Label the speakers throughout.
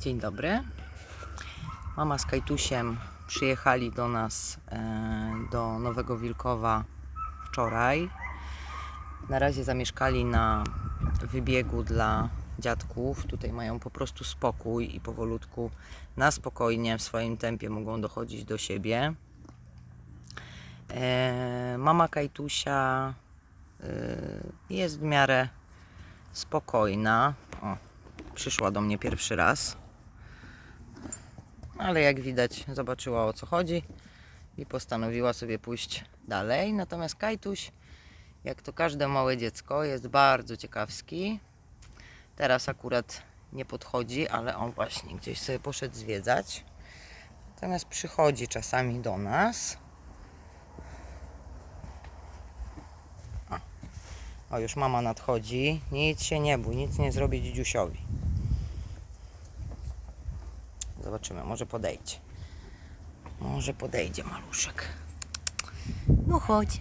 Speaker 1: Dzień dobry. Mama z Kajtusiem przyjechali do nas e, do Nowego Wilkowa wczoraj. Na razie zamieszkali na wybiegu dla dziadków. Tutaj mają po prostu spokój i powolutku, na spokojnie, w swoim tempie mogą dochodzić do siebie. E, mama Kajtusia e, jest w miarę spokojna. O, przyszła do mnie pierwszy raz. Ale jak widać, zobaczyła o co chodzi i postanowiła sobie pójść dalej. Natomiast Kajtuś, jak to każde małe dziecko, jest bardzo ciekawski. Teraz akurat nie podchodzi, ale on właśnie gdzieś sobie poszedł zwiedzać. Natomiast przychodzi czasami do nas. O, już mama nadchodzi. Nic się nie bój, nic nie zrobi dzidziusiowi. Zobaczymy, może podejdzie. Może podejdzie maluszek. No chodź.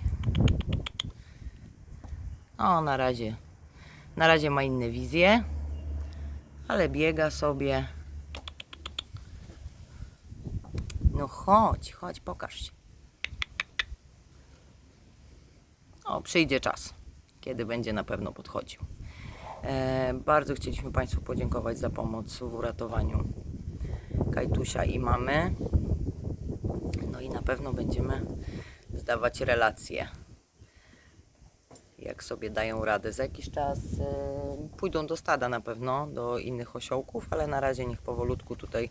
Speaker 1: O, na razie. Na razie ma inne wizje. Ale biega sobie. No chodź, chodź, pokaż się. O, przyjdzie czas, kiedy będzie na pewno podchodził. E, bardzo chcieliśmy Państwu podziękować za pomoc w uratowaniu Kajtusia i mamy. No i na pewno będziemy zdawać relacje, jak sobie dają radę. Za jakiś czas e, pójdą do stada na pewno, do innych osiołków, ale na razie niech powolutku tutaj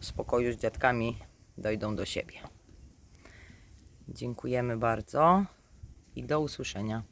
Speaker 1: w spokoju z dziadkami dojdą do siebie. Dziękujemy bardzo i do usłyszenia.